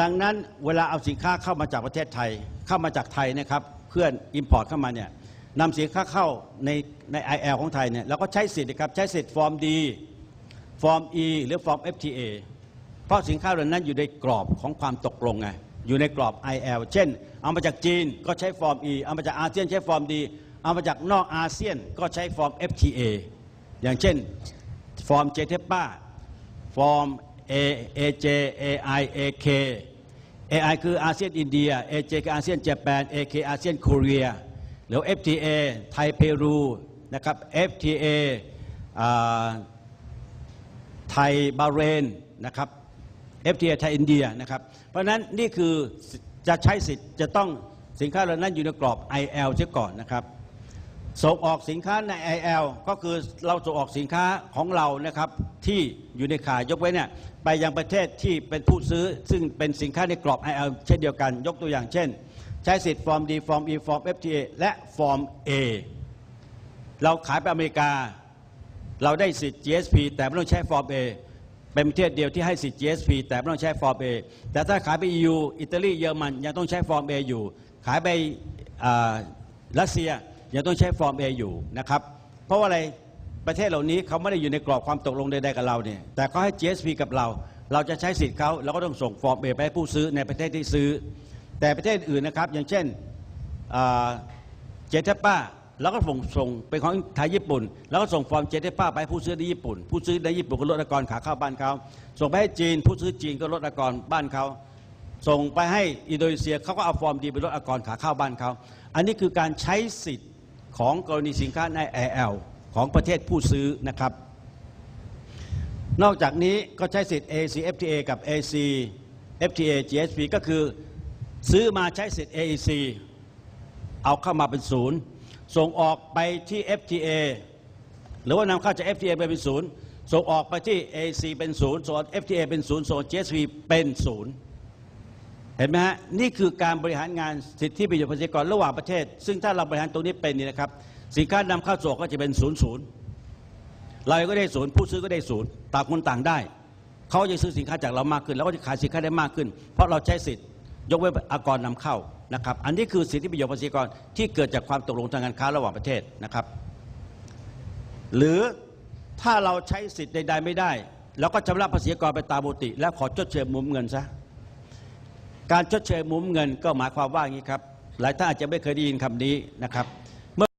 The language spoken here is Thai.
ดังนั้นเวลาเอาสินค้าเข้ามาจากประเทศไทย เข้ามาจากไทยนะครับเพื่อนอิมพอร์ตเข้ามาเนี่ยนำสินค้าเข้าในใน IL ของไทยเนี่ยเราก็ใช้สิทธิ์นะครับใช้สิทธิ์ฟอร์มดีฟอร์ม E หรือฟอร์ม FTA เพราะสินค้าเหล่านั้นอยู่ในกรอบของความตกลงไงอยู่ในกรอบ IL เช่น เอามาจากจีนก็ใช้ฟอร์ม E เอามาจากอาเซียนใช้ฟอร์มดีเอามาจากนอกอาเซียนก็ใช้ฟอร์ม FTA อย่างเช่นฟอร์มเจเทป้าฟอร์ม A AJ AI AK AI คืออาเซียนอินเดีย AJ คืออาเซียนญี่ปุ่น AK อาเซียนเกาหลีหรือ FTA ไทยเปรูนะครับ FTA ไทยบาเรนนะครับ FTA ไทยอินเดียนะครับ เพราะฉะนั้นนี่คือจะใช้สิทธิ์จะต้องสินค้าเหล่านั้นอยู่ในกรอบ IL เสียก่อนนะครับ ส่งออกสินค้าใน IL ก็คือเราส่งออกสินค้าของเรานะครับที่อยู่ในข่ายยกไว้เนี่ยไปยังประเทศที่เป็นผู้ซื้อ ซึ่งเป็นสินค้าในกรอบ IL เช่นเดียวกัน ยกตัวอย่างเช่น ใช้สิทธิ์ฟอร์ม D ฟอร์ม E ฟอร์ม FTA และฟอร์ม A เราขายไปอเมริกา เราได้สิทธิ์ GSP แต่ไม่ต้องใช้ฟอร์ม A เป็นประเทศเดียวที่ให้สิทธิ์ GSP แต่ไม่ต้องใช้ฟอร์ม A แต่ถ้าขายไป EU อิตาลีเยอรมันยังต้องใช้ฟอร์ม A อยู่ ขายไปรัสเซีย ยังต้องใช้ฟอร์ม A อยู่นะครับ เพราะว่าอะไรประเทศเหล่านี้เขาไม่ได้อยู่ในกรอบความตกลงใดๆกับเราเนี่ยแต่เขาให้ GSP กับเรา เราจะใช้สิทธิ์เขาเราก็ต้องส่งฟอร์ม A ไปให้ผู้ซื้อในประเทศที่ซื้อ แต่ประเทศอื่นนะครับ อย่างเช่นเจเทป้าแล้วก็ส่งส่งเป็นของไทยญี่ปุ่น แล้วก็ส่งฟอร์มเจเทป้าไปผู้ซื้อในญี่ปุ่น ผู้ซื้อในญี่ปุ่นก็ลดอากรขาเข้าบ้านเขาส่งไปให้จีน ผู้ซื้อจีนก็ลดอากรบ้านเขาส่งไปให้อินโดนีเซียเขาก็เอาฟอร์มดีไปลดอากรขาเข้าบ้านเขาอันนี้คือการใช้สิทธิ์ ของกรณีสินค้าใน AL ของประเทศผู้ซื้อนะครับ นอกจากนี้ก็ใช้สิทธิ์ AC FTA กับ AC FTA GSP ก็คือซื้อมาใช้สิทธิ์ AEC เอาเข้ามาเป็นศูนย์ส่งออกไปที่ FTA หรือว่านำเข้าจาก FTA ไปเป็นศูนย์ส่งออกไปที่ AC เป็นศูนย์ส่วน FTA เป็นศูนย์ส่วน GSP เป็นศูนย์ เห็นไหมฮะนี่คือการบริหารงานสิทธิประโยชน์ภาษีกรระหว่างประเทศ ซึ่งถ้าเราบริหารตรงนี้เป็นนี่นะครับ สินค้านำเข้าส่งก็จะเป็นศูนย์ศูนย์เราก็ได้ศูนย์ผู้ซื้อก็ได้ศูนย์ต่างคนต่างได้ เขาจะซื้อสินค้าจากเรามากขึ้น แล้วก็จะขายสินค้าได้มากขึ้น เพราะเราใช้สิทธิ์ยกเว้นอากรนำเข้านะครับ อันนี้คือสิทธิประโยชน์ภาษีกรที่เกิดจากความตกลงทางการค้าระหว่างประเทศนะครับ หรือถ้าเราใช้สิทธิ์ใด ๆ ไม่ได้เราก็ชำระภาษีกรไปตามปกติ แล้วขอชดเชยมุมเงินซะ การชดเชยมุมเงินก็หมายความว่าอย่างนี้ครับ หลายท่านอาจจะไม่เคยได้ยินคำนี้นะครับ